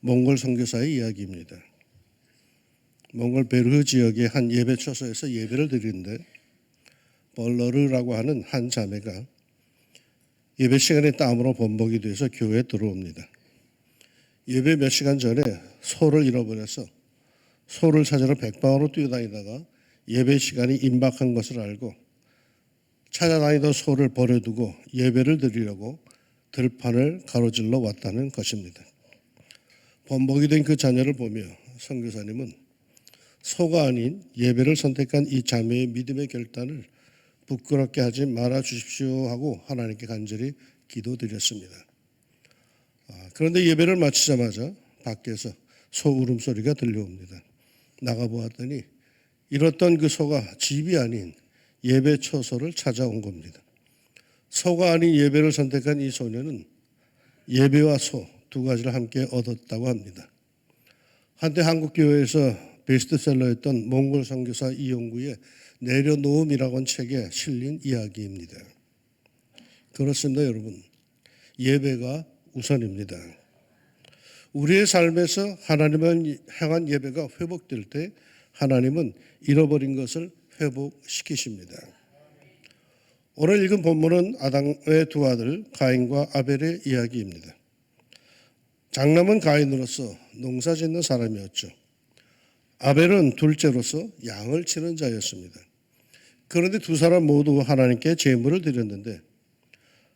몽골 선교사의 이야기입니다. 몽골 베르 지역의 한 예배 처소에서 예배를 드리는데 벌러르라고 하는 한 자매가 예배 시간에 땀으로 범벅이 돼서 교회에 들어옵니다. 예배 몇 시간 전에 소를 잃어버려서 소를 찾으러 백방으로 뛰어다니다가 예배 시간이 임박한 것을 알고 찾아다니던 소를 버려두고 예배를 드리려고 들판을 가로질러 왔다는 것입니다. 범벅이 된 그 자녀를 보며 선교사님은 소가 아닌 예배를 선택한 이 자매의 믿음의 결단을 부끄럽게 하지 말아 주십시오 하고 하나님께 간절히 기도드렸습니다. 아, 그런데 예배를 마치자마자 밖에서 소 울음소리가 들려옵니다. 나가보았더니 잃었던 그 소가 집이 아닌 예배 처소를 찾아온 겁니다. 소가 아닌 예배를 선택한 이 소녀는 예배와 소 두 가지를 함께 얻었다고 합니다. 한때 한국 교회에서 베스트셀러였던 몽골 선교사 이용구의 내려놓음이라고 한 책에 실린 이야기입니다. 그렇습니다, 여러분. 예배가 우선입니다. 우리의 삶에서 하나님을 향한 예배가 회복될 때 하나님은 잃어버린 것을 회복시키십니다. 오늘 읽은 본문은 아담의 두 아들 가인과 아벨의 이야기입니다. 장남은 가인으로서 농사 짓는 사람이었죠. 아벨은 둘째로서 양을 치는 자였습니다. 그런데 두 사람 모두 하나님께 제물을 드렸는데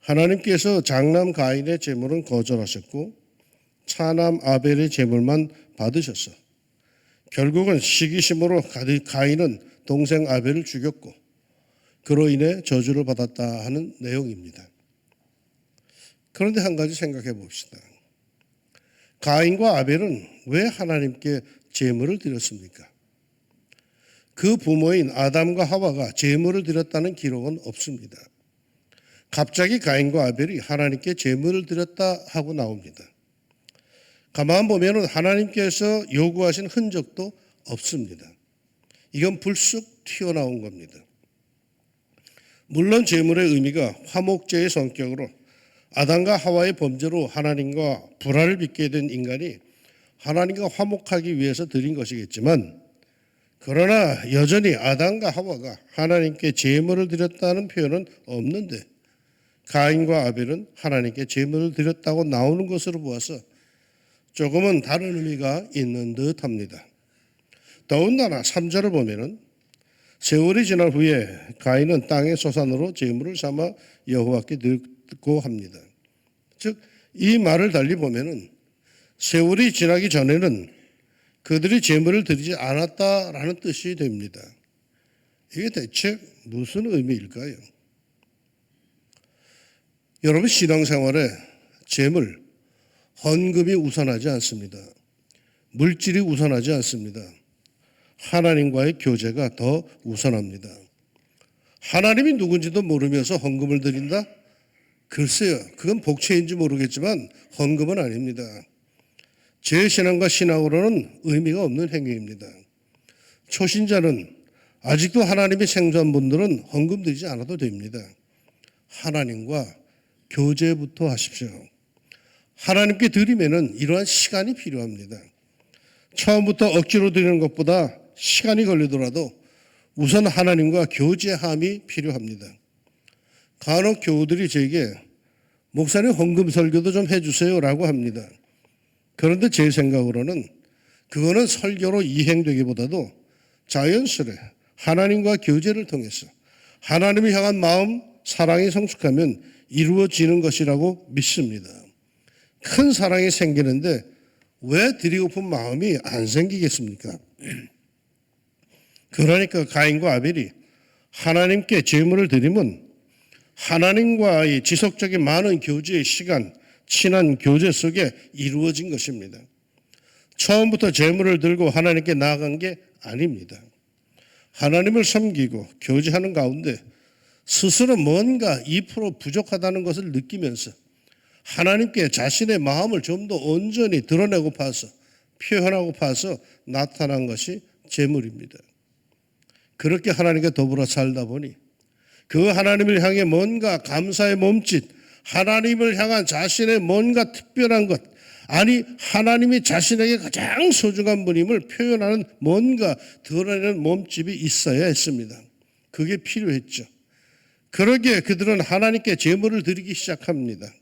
하나님께서 장남 가인의 제물은 거절하셨고 차남 아벨의 제물만 받으셨어. 결국은 시기심으로 가인은 동생 아벨을 죽였고 그로 인해 저주를 받았다 하는 내용입니다. 그런데 한 가지 생각해 봅시다. 가인과 아벨은 왜 하나님께 제물을 드렸습니까? 그 부모인 아담과 하와가 제물을 드렸다는 기록은 없습니다. 갑자기 가인과 아벨이 하나님께 제물을 드렸다 하고 나옵니다. 가만 보면은 하나님께서 요구하신 흔적도 없습니다. 이건 불쑥 튀어나온 겁니다. 물론 제물의 의미가 화목제의 성격으로 아담과 하와의 범죄로 하나님과 불화를 빚게 된 인간이 하나님과 화목하기 위해서 드린 것이겠지만 그러나 여전히 아담과 하와가 하나님께 제물을 드렸다는 표현은 없는데 가인과 아벨은 하나님께 제물을 드렸다고 나오는 것으로 보아서 조금은 다른 의미가 있는 듯 합니다. 더군다나 3절을 보면은 세월이 지난 후에 가인은 땅의 소산으로 제물을 삼아 여호와께 고 합니다. 즉 이 말을 달리 보면은 세월이 지나기 전에는 그들이 제물을 드리지 않았다라는 뜻이 됩니다. 이게 대체 무슨 의미일까요? 여러분 신앙생활에 재물, 헌금이 우선하지 않습니다. 물질이 우선하지 않습니다. 하나님과의 교제가 더 우선합니다. 하나님이 누군지도 모르면서 헌금을 드린다? 글쎄요, 그건 복체인지 모르겠지만 헌금은 아닙니다. 제 신앙과 신앙으로는 의미가 없는 행위입니다. 초신자는 아직도 하나님의 생존 분들은 헌금 드리지 않아도 됩니다. 하나님과 교제부터 하십시오. 하나님께 드리면은 이러한 시간이 필요합니다. 처음부터 억지로 드리는 것보다 시간이 걸리더라도 우선 하나님과 교제함이 필요합니다. 간혹 교우들이 제게 목사님 헌금 설교도 좀 해주세요라고 합니다. 그런데 제 생각으로는 그거는 설교로 이행되기보다도 자연스레 하나님과 교제를 통해서 하나님을 향한 마음, 사랑이 성숙하면 이루어지는 것이라고 믿습니다. 큰 사랑이 생기는데 왜 드리고픈 마음이 안 생기겠습니까? 그러니까 가인과 아벨이 하나님께 제물을 드리면 하나님과의 지속적인 많은 교제의 시간, 친한 교제 속에 이루어진 것입니다. 처음부터 제물을 들고 하나님께 나아간 게 아닙니다. 하나님을 섬기고 교제하는 가운데 스스로 뭔가 2% 부족하다는 것을 느끼면서 하나님께 자신의 마음을 좀 더 온전히 드러내고 파서 표현하고 파서 나타난 것이 제물입니다. 그렇게 하나님께 더불어 살다 보니 그 하나님을 향해 뭔가 감사의 몸짓, 하나님을 향한 자신의 뭔가 특별한 것, 아니 하나님이 자신에게 가장 소중한 분임을 표현하는 뭔가 드러내는 몸집이 있어야 했습니다. 그게 필요했죠. 그러기에 그들은 하나님께 제물을 드리기 시작합니다.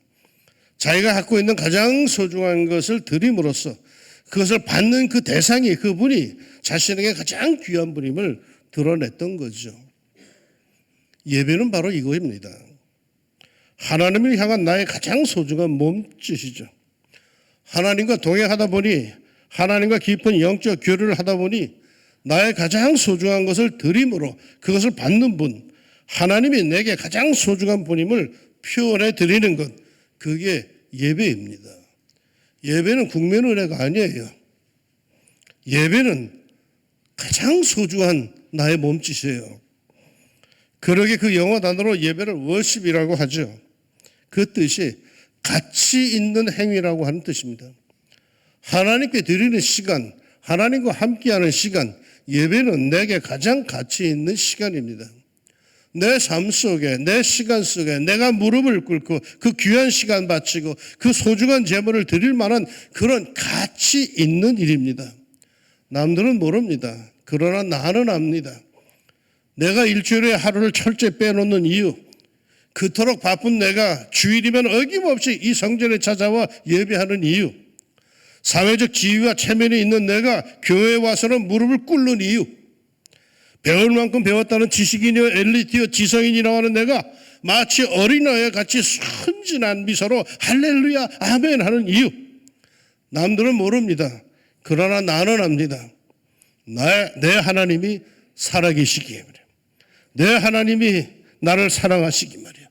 자기가 갖고 있는 가장 소중한 것을 드림으로써 그것을 받는 그 대상이 그분이 자신에게 가장 귀한 분임을 드러냈던 거죠. 예배는 바로 이거입니다. 하나님을 향한 나의 가장 소중한 몸짓이죠. 하나님과 동행하다 보니 하나님과 깊은 영적 교류를 하다 보니 나의 가장 소중한 것을 드림으로 그것을 받는 분, 하나님이 내게 가장 소중한 분임을 표현해 드리는 것, 그게 예배입니다. 예배는 국민 은혜가 아니에요. 예배는 가장 소중한 나의 몸짓이에요. 그러게 그 영어 단어로 예배를 월십이라고 하죠. 그 뜻이 가치 있는 행위라고 하는 뜻입니다. 하나님께 드리는 시간, 하나님과 함께하는 시간, 예배는 내게 가장 가치 있는 시간입니다. 내 삶 속에, 내 시간 속에 내가 무릎을 꿇고 그 귀한 시간 바치고 그 소중한 재물을 드릴 만한 그런 가치 있는 일입니다. 남들은 모릅니다. 그러나 나는 압니다. 내가 일주일에 하루를 철저히 빼놓는 이유, 그토록 바쁜 내가 주일이면 어김없이 이 성전에 찾아와 예배하는 이유, 사회적 지위와 체면이 있는 내가 교회에 와서는 무릎을 꿇는 이유, 배울 만큼 배웠다는 지식인이여 엘리트여 지성인이라고 하는 내가 마치 어린아이와 같이 순진한 미소로 할렐루야 아멘 하는 이유 남들은 모릅니다. 그러나 나는 압니다. 나, 내 하나님이 살아계시기에. 내 하나님이 나를 사랑하시기 말이야.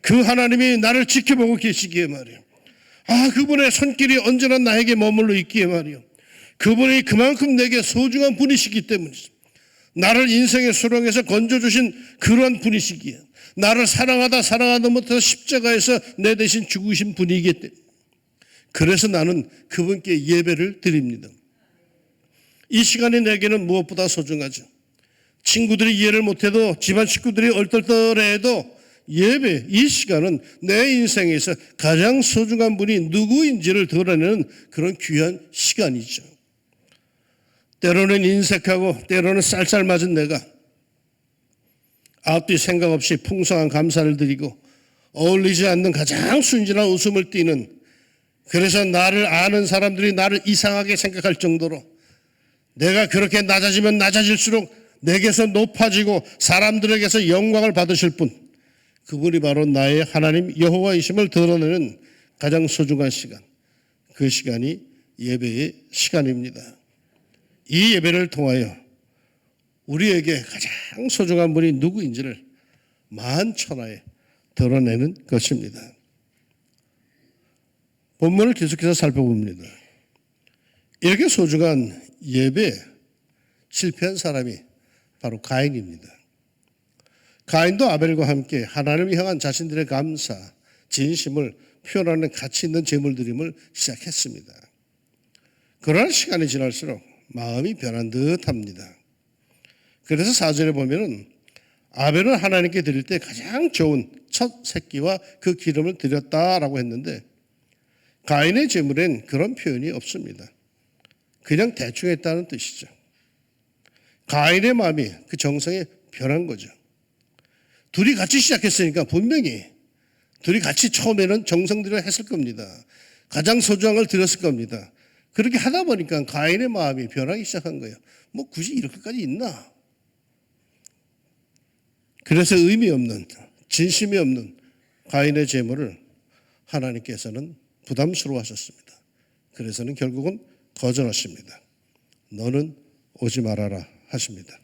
그 하나님이 나를 지켜보고 계시기에 말이야. 아, 그분의 손길이 언제나 나에게 머물러 있기에 말이야. 그분이 그만큼 내게 소중한 분이시기 때문이죠. 나를 인생의 수렁에서 건져주신 그런 분이시기에 나를 사랑하다 사랑하다 못해서 십자가에서 내 대신 죽으신 분이기 때문에 그래서 나는 그분께 예배를 드립니다. 이 시간이 내게는 무엇보다 소중하죠. 친구들이 이해를 못해도 집안 식구들이 얼떨떨해도 예배 이 시간은 내 인생에서 가장 소중한 분이 누구인지를 드러내는 그런 귀한 시간이죠. 때로는 인색하고 때로는 쌀쌀 맞은 내가 앞뒤 생각 없이 풍성한 감사를 드리고 어울리지 않는 가장 순진한 웃음을 띠는 그래서 나를 아는 사람들이 나를 이상하게 생각할 정도로 내가 그렇게 낮아지면 낮아질수록 내게서 높아지고 사람들에게서 영광을 받으실 분 그분이 바로 나의 하나님 여호와이심을 드러내는 가장 소중한 시간 그 시간이 예배의 시간입니다. 이 예배를 통하여 우리에게 가장 소중한 분이 누구인지를 만천하에 드러내는 것입니다. 본문을 계속해서 살펴봅니다. 이렇게 소중한 예배 실패한 사람이 바로 가인입니다. 가인도 아벨과 함께 하나님을 향한 자신들의 감사, 진심을 표현하는 가치 있는 제물 드림을 시작했습니다. 그러나 시간이 지날수록 마음이 변한 듯 합니다. 그래서 사절에 보면은 아벨은 하나님께 드릴 때 가장 좋은 첫 새끼와 그 기름을 드렸다라고 했는데 가인의 제물엔 그런 표현이 없습니다. 그냥 대충 했다는 뜻이죠. 가인의 마음이 그 정성에 변한 거죠. 둘이 같이 시작했으니까 분명히 둘이 같이 처음에는 정성 들여 했을 겁니다. 가장 소중한 걸 드렸을 겁니다. 그렇게 하다 보니까 가인의 마음이 변하기 시작한 거예요. 뭐 굳이 이렇게까지 있나? 그래서 의미 없는 진심이 없는 가인의 제물을 하나님께서는 부담스러워 하셨습니다. 그래서는 결국은 거절하십니다. 너는 오지 말아라 하십니다.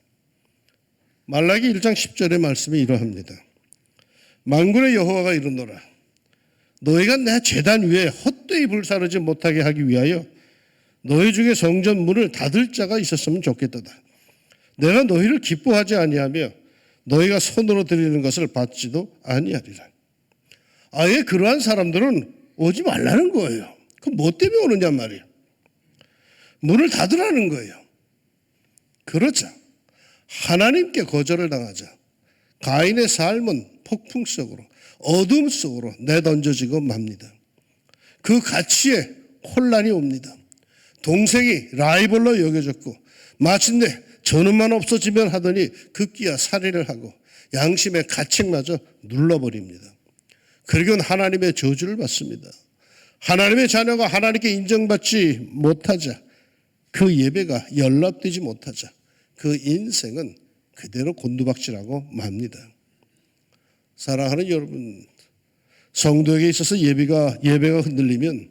말라기 1장 10절의 말씀이 이러합니다. 만군의 여호와가 이르노라 너희가 내 재단 위에 헛되이 불사르지 못하게 하기 위하여 너희 중에 성전 문을 닫을 자가 있었으면 좋겠도다. 내가 너희를 기뻐하지 아니하며 너희가 손으로 드리는 것을 받지도 아니하리라. 아예 그러한 사람들은 오지 말라는 거예요. 그럼 뭐 때문에 오느냐 말이에요. 문을 닫으라는 거예요. 그렇죠. 하나님께 거절을 당하자. 가인의 삶은 폭풍 속으로 어둠 속으로 내던져지고 맙니다. 그 가치에 혼란이 옵니다. 동생이 라이벌로 여겨졌고 마침내 저놈만 없어지면 하더니 급기야 살해를 하고 양심의 가책마저 눌러버립니다. 그리고 하나님의 저주를 받습니다. 하나님의 자녀가 하나님께 인정받지 못하자 그 예배가 연락되지 못하자 그 인생은 그대로 곤두박질하고 맙니다. 사랑하는 여러분, 성도에게 있어서 예배가 예배가 흔들리면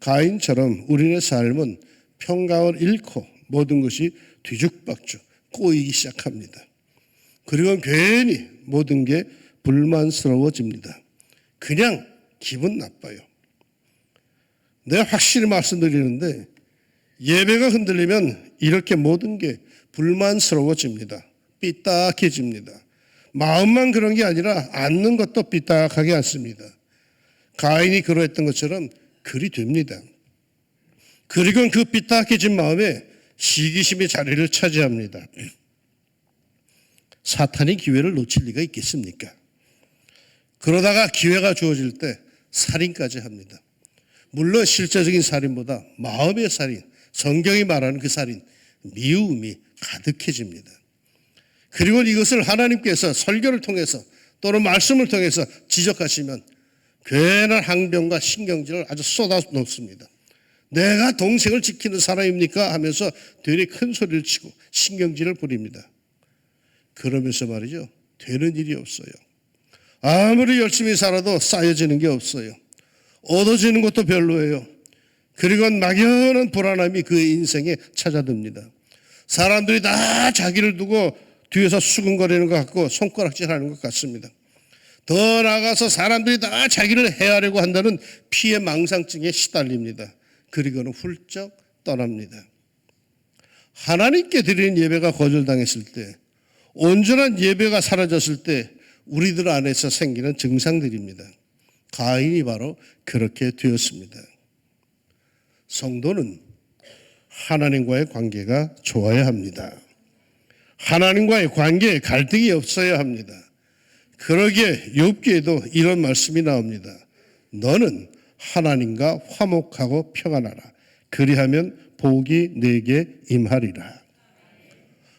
가인처럼 우리의 삶은 평강을 잃고 모든 것이 뒤죽박죽 꼬이기 시작합니다. 그리고 괜히 모든 게 불만스러워집니다. 그냥 기분 나빠요. 내가 확실히 말씀드리는데 예배가 흔들리면 이렇게 모든 게 불만스러워집니다. 삐딱해집니다. 마음만 그런 게 아니라 앉는 것도 삐딱하게 앉습니다. 가인이 그러했던 것처럼 그리 됩니다. 그리고 그 삐딱해진 마음에 시기심의 자리를 차지합니다. 사탄이 기회를 놓칠 리가 있겠습니까? 그러다가 기회가 주어질 때 살인까지 합니다. 물론 실제적인 살인보다 마음의 살인, 성경이 말하는 그 살인, 미움이 가득해집니다. 그리고 이것을 하나님께서 설교를 통해서 또는 말씀을 통해서 지적하시면 괜한 항변과 신경질을 아주 쏟아 놓습니다. 내가 동생을 지키는 사람입니까? 하면서 되게 큰 소리를 치고 신경질을 부립니다. 그러면서 말이죠. 되는 일이 없어요. 아무리 열심히 살아도 쌓여지는 게 없어요. 얻어지는 것도 별로예요. 그리고 막연한 불안함이 그 인생에 찾아듭니다. 사람들이 다 자기를 두고 뒤에서 수근거리는 것 같고 손가락질 하는 것 같습니다. 더 나아가서 사람들이 다 자기를 해하려고 한다는 피해 망상증에 시달립니다. 그리고는 훌쩍 떠납니다. 하나님께 드리는 예배가 거절당했을 때, 온전한 예배가 사라졌을 때, 우리들 안에서 생기는 증상들입니다. 가인이 바로 그렇게 되었습니다. 성도는 하나님과의 관계가 좋아야 합니다. 하나님과의 관계에 갈등이 없어야 합니다. 그러기에 욥기에도 이런 말씀이 나옵니다. 너는 하나님과 화목하고 평안하라. 그리하면 복이 내게 임하리라.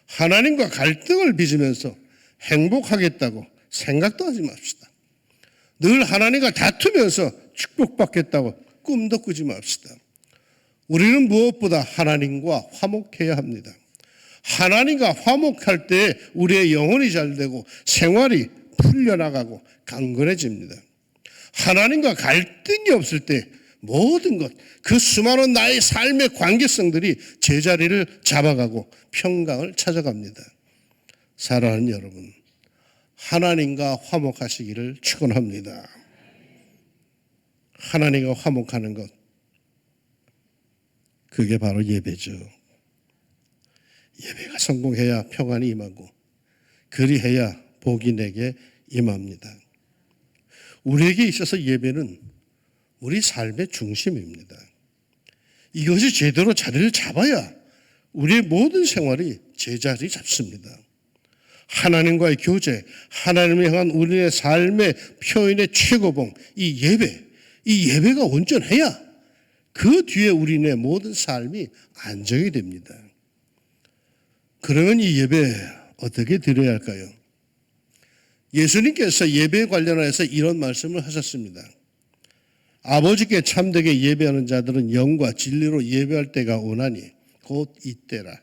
하나님과 갈등을 빚으면서 행복하겠다고 생각도 하지 맙시다. 늘 하나님과 다투면서 축복받겠다고 꿈도 꾸지 맙시다. 우리는 무엇보다 하나님과 화목해야 합니다. 하나님과 화목할 때 우리의 영혼이 잘 되고 생활이 풀려나가고 강건해집니다. 하나님과 갈등이 없을 때 모든 것, 그 수많은 나의 삶의 관계성들이 제자리를 잡아가고 평강을 찾아갑니다. 사랑하는 여러분, 하나님과 화목하시기를 축원합니다. 하나님과 화목하는 것, 그게 바로 예배죠. 예배가 성공해야 평안이 임하고 그리해야 복이 내게 임합니다. 우리에게 있어서 예배는 우리 삶의 중심입니다. 이것이 제대로 자리를 잡아야 우리의 모든 생활이 제자리 잡습니다. 하나님과의 교제, 하나님을 향한 우리의 삶의 표현의 최고봉, 이 예배, 이 예배가 온전해야 그 뒤에 우리의 모든 삶이 안정이 됩니다. 그러면 이 예배 어떻게 드려야 할까요? 예수님께서 예배에 관련해서 이런 말씀을 하셨습니다. 아버지께 참되게 예배하는 자들은 영과 진리로 예배할 때가 오나니 곧 이때라.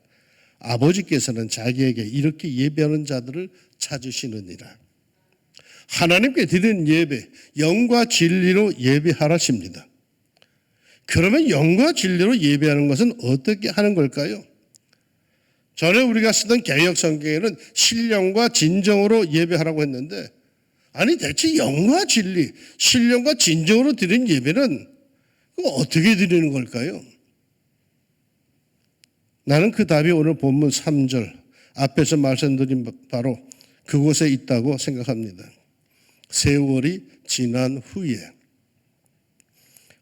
아버지께서는 자기에게 이렇게 예배하는 자들을 찾으시느니라. 하나님께 드리는 예배, 영과 진리로 예배하라십니다. 그러면 영과 진리로 예배하는 것은 어떻게 하는 걸까요? 전에 우리가 쓰던 개혁 성경에는 신령과 진정으로 예배하라고 했는데 아니 대체 영과 진리, 신령과 진정으로 드린 예배는 어떻게 드리는 걸까요? 나는 그 답이 오늘 본문 3절 앞에서 말씀드린 바로 그곳에 있다고 생각합니다. 세월이 지난 후에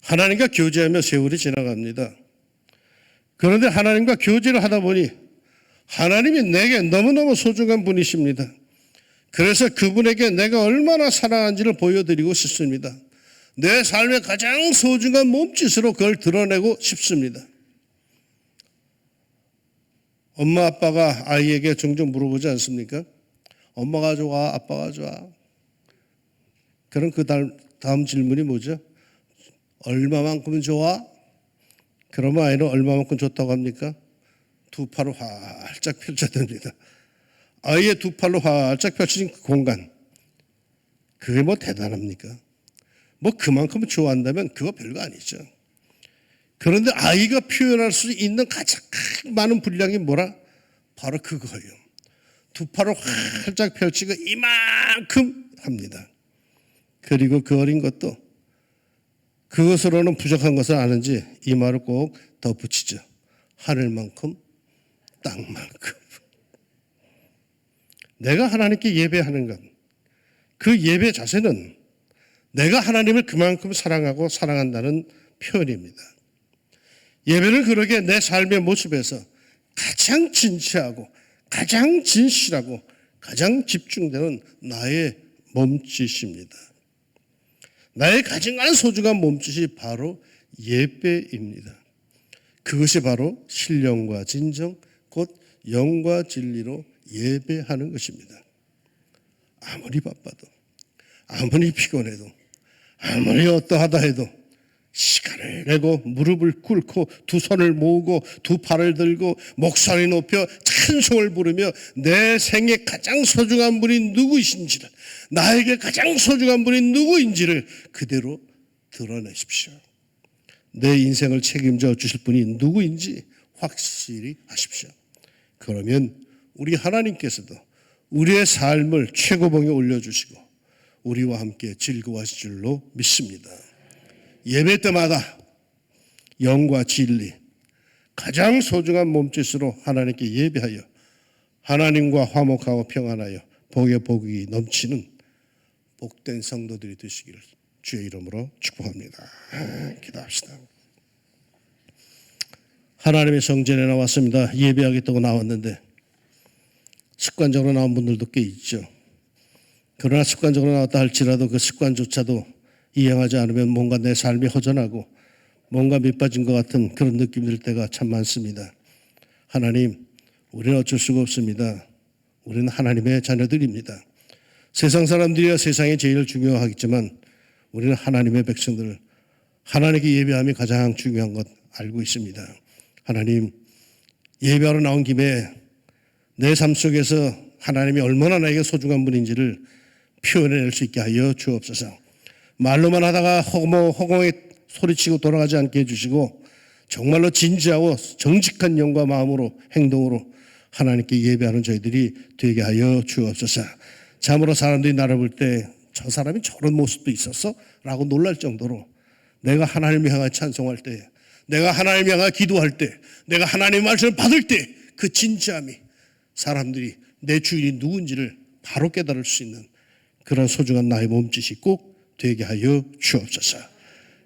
하나님과 교제하며 세월이 지나갑니다. 그런데 하나님과 교제를 하다 보니 하나님이 내게 너무너무 소중한 분이십니다. 그래서 그분에게 내가 얼마나 사랑한지를 보여드리고 싶습니다. 내 삶의 가장 소중한 몸짓으로 그걸 드러내고 싶습니다. 엄마 아빠가 아이에게 종종 물어보지 않습니까? 엄마가 좋아, 아빠가 좋아. 그럼 그 다음, 다음 질문이 뭐죠? 얼마만큼 좋아? 그러면 아이는 얼마만큼 좋다고 합니까? 두 팔을 활짝 펼쳐듭니다. 아이의 두 팔로 활짝 펼쳐진 그 공간. 그게 뭐 대단합니까? 뭐 그만큼 좋아한다면 그거 별거 아니죠. 그런데 아이가 표현할 수 있는 가장 많은 분량이 뭐라? 바로 그거예요. 두 팔을 활짝 펼치고 이만큼 합니다. 그리고 그 어린 것도 그것으로는 부족한 것을 아는지 이 말을 꼭 덧붙이죠. 하늘만큼 땅만큼. 내가 하나님께 예배하는 것, 그 예배 자세는 내가 하나님을 그만큼 사랑하고 사랑한다는 표현입니다. 예배는 그러게 내 삶의 모습에서 가장 진치하고 가장 진실하고 가장 집중되는 나의 몸짓입니다. 나의 가장 소중한 몸짓이 바로 예배입니다. 그것이 바로 신령과 진정, 곧 영과 진리로 예배하는 것입니다. 아무리 바빠도, 아무리 피곤해도, 아무리 어떠하다 해도 시간을 내고 무릎을 꿇고 두 손을 모으고 두 팔을 들고 목소리 높여 찬송을 부르며 내 생에 가장 소중한 분이 누구이신지를 나에게 가장 소중한 분이 누구인지를 그대로 드러내십시오. 내 인생을 책임져 주실 분이 누구인지 확실히 하십시오. 그러면 우리 하나님께서도 우리의 삶을 최고봉에 올려주시고 우리와 함께 즐거워하실 줄로 믿습니다. 예배 때마다 영과 진리, 가장 소중한 몸짓으로 하나님께 예배하여 하나님과 화목하고 평안하여 복의 복이 넘치는 복된 성도들이 되시기를 주의 이름으로 축복합니다. 기도합시다. 하나님의 성전에 나왔습니다. 예배하겠다고 나왔는데 습관적으로 나온 분들도 꽤 있죠. 그러나 습관적으로 나왔다 할지라도 그 습관조차도 이행하지 않으면 뭔가 내 삶이 허전하고 뭔가 밑빠진 것 같은 그런 느낌이 들 때가 참 많습니다. 하나님, 우리는 어쩔 수가 없습니다. 우리는 하나님의 자녀들입니다. 세상 사람들이야 세상에 제일 중요하겠지만 우리는 하나님의 백성들, 하나님께 예배함이 가장 중요한 것 알고 있습니다. 하나님, 예배하러 나온 김에 내 삶 속에서 하나님이 얼마나 나에게 소중한 분인지를 표현해낼 수 있게 하여 주옵소서. 말로만 하다가 허공, 허공에 소리치고 돌아가지 않게 해주시고 정말로 진지하고 정직한 영과 마음으로 행동으로 하나님께 예배하는 저희들이 되게 하여 주옵소서. 참으로 사람들이 나를 볼 때 저 사람이 저런 모습도 있었어? 라고 놀랄 정도로 내가 하나님을 향해 찬송할 때 내가 하나님을 향해 기도할 때 내가 하나님의 말씀을 받을 때 그 진지함이 사람들이 내 주인이 누군지를 바로 깨달을 수 있는 그런 소중한 나의 몸짓이 꼭 되게 하여 주옵소서.